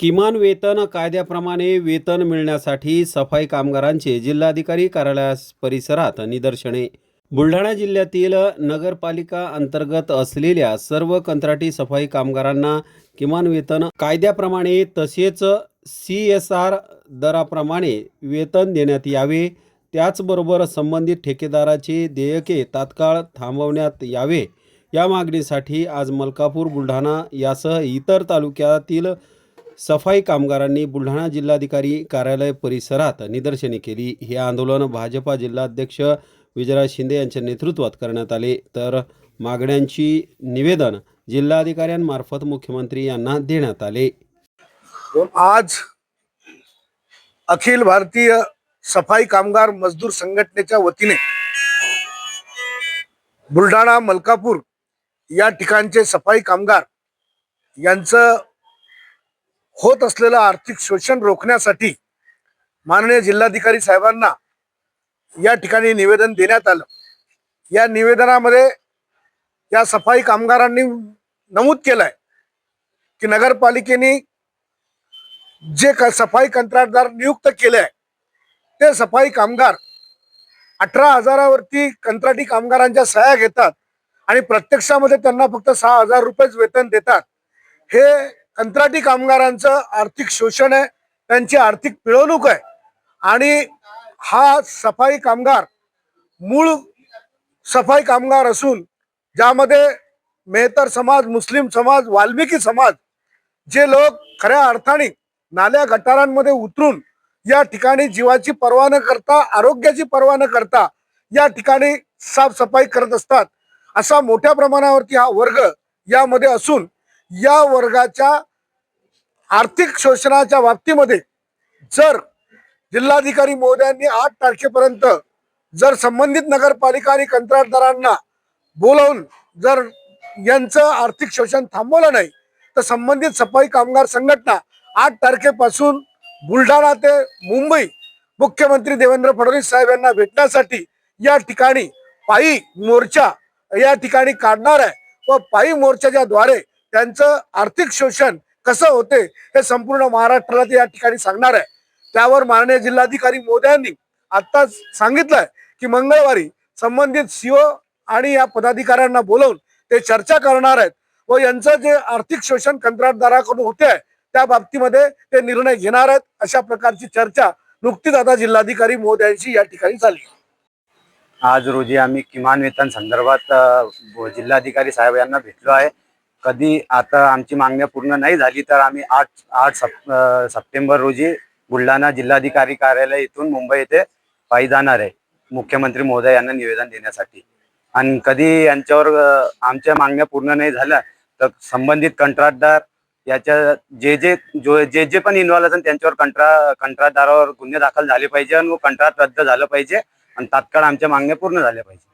किमान वेतन कायद्याप्रमाणे वेतन मिळण्यासाठी सफाई कामगारांचे जिल्हाधिकारी कार्यालयास परिसरात निदर्शने. बुलढाणा जिल्ह्यातील नगरपालिका अंतर्गत असलेल्या सर्व कंत्राटी सफाई कामगारांना किमान वेतन कायद्याप्रमाणे तसेच सी एस आर दराप्रमाणे वेतन देण्यात यावे. त्याचबरोबर संबंधित ठेकेदाराचे देयके तात्काळ थांबवण्यात यावे. या मागणीसाठी आज मलकापूर बुलढाणा यासह इतर तालुक्यातील सफाई कामगारांनी बुलढाणा जिल्हाधिकारी कार्यालय परिसरात निदर्शने केली. हे आंदोलन भाजपा जिल्हाध्यक्ष विजयराज शिंदे यांच्या नेतृत्वात करण्यात आले. तर मागण्यांची निवेदन जिल्हाधिकाऱ्यांमार्फत मुख्यमंत्री यांना देण्यात आले. आज अखिल भारतीय सफाई कामगार मजदूर संघटनेच्या वतीने बुलढाणा मलकापूर या ठिकाणचे सफाई कामगार यांचं होत असलेलं आर्थिक शोषण रोखण्यासाठी माननीय जिल्हाधिकारी साहेबांना या ठिकाणी निवेदन देण्यात आलं. या निवेदनामध्ये या सफाई कामगारांनी नमूद केलंय की नगरपालिकेने जे का सफाई कंत्राटदार नियुक्त केले आहे ते सफाई कामगार अठरा हजारावरती कंत्राटी कामगारांच्या सह्या घेतात आणि प्रत्यक्षामध्ये त्यांना फक्त सहा हजार रुपयेच वेतन देतात. हे कंत्राटी कामगारांचं आर्थिक शोषण आहे त्यांची आर्थिक पिळवणूक आहे. आणि हा सफाई कामगार मूळ सफाई कामगार असून ज्यामध्ये मेहतर समाज मुस्लिम समाज वाल्मिकी समाज जे लोक खऱ्या अर्थाने नाल्या गटारांमध्ये उतरून या ठिकाणी जीवाची पर्वा न करता आरोग्याची पर्वा न करता या ठिकाणी साफसफाई करत असतात असा मोठ्या प्रमाणावरती हा वर्ग यामध्ये असून या वर्गाच्या आर्थिक शोषणाच्या बाबतीमध्ये जर जिल्हाधिकारी महोदयांनी आठ तारखेपर्यंत जर संबंधित नगरपालिका आणि कंत्राटदारांना बोलावून जर यांचं आर्थिक शोषण थांबवलं नाही तर संबंधित सफाई कामगार संघटना आठ तारखेपासून बुलढाणा ते मुंबई मुख्यमंत्री देवेंद्र फडणवीस साहेब यांना भेटण्यासाठी या ठिकाणी पायी मोर्चा या ठिकाणी काढणार आहे व पायी मोर्चाच्या द्वारे त्यांचं आर्थिक शोषण कसं होते हे संपूर्ण महाराष्ट्राला ते या ठिकाणी सांगणार आहे. त्यावर माननीय जिल्हाधिकारी मोदयांनी आत्ताच सांगितलंय की मंगळवारी संबंधित सीओ आणि या पदाधिकाऱ्यांना बोलवून ते चर्चा करणार आहेत व यांचं जे आर्थिक शोषण कंत्राटदाराकडून होते आहे त्या बाबतीमध्ये ते निर्णय घेणार आहेत अशा प्रकारची चर्चा नुकतीच आता जिल्हाधिकारी मोदयांशी या ठिकाणी झाली. आज रोजी आम्ही किमान वेतन संदर्भात जिल्हाधिकारी साहेब यांना भेटलो आहे. कधी आता आमची मागण्या पूर्ण नाही झाली तर आम्ही आठ आठ सप अ, सप्टेंबर रोजी बुलढाणा जिल्हाधिकारी कार्यालय इथून मुंबई येथे पायी जाणार आहे मुख्यमंत्री महोदय यांना निवेदन देण्यासाठी. आणि कधी यांच्यावर अ, आमच्या मागण्या पूर्ण नाही झाल्या तर संबंधित कंत्राटदार याच्या जे जे जो जे जे पण इन्व्हॉल्व असेल त्यांच्यावर कंत्रा कंत्राटदारावर गुन्हे दाखल झाले पाहिजे आणि व कंत्राट रद्द झालं पाहिजे आणि तात्काळ आमच्या मागण्या पूर्ण झाल्या पाहिजे.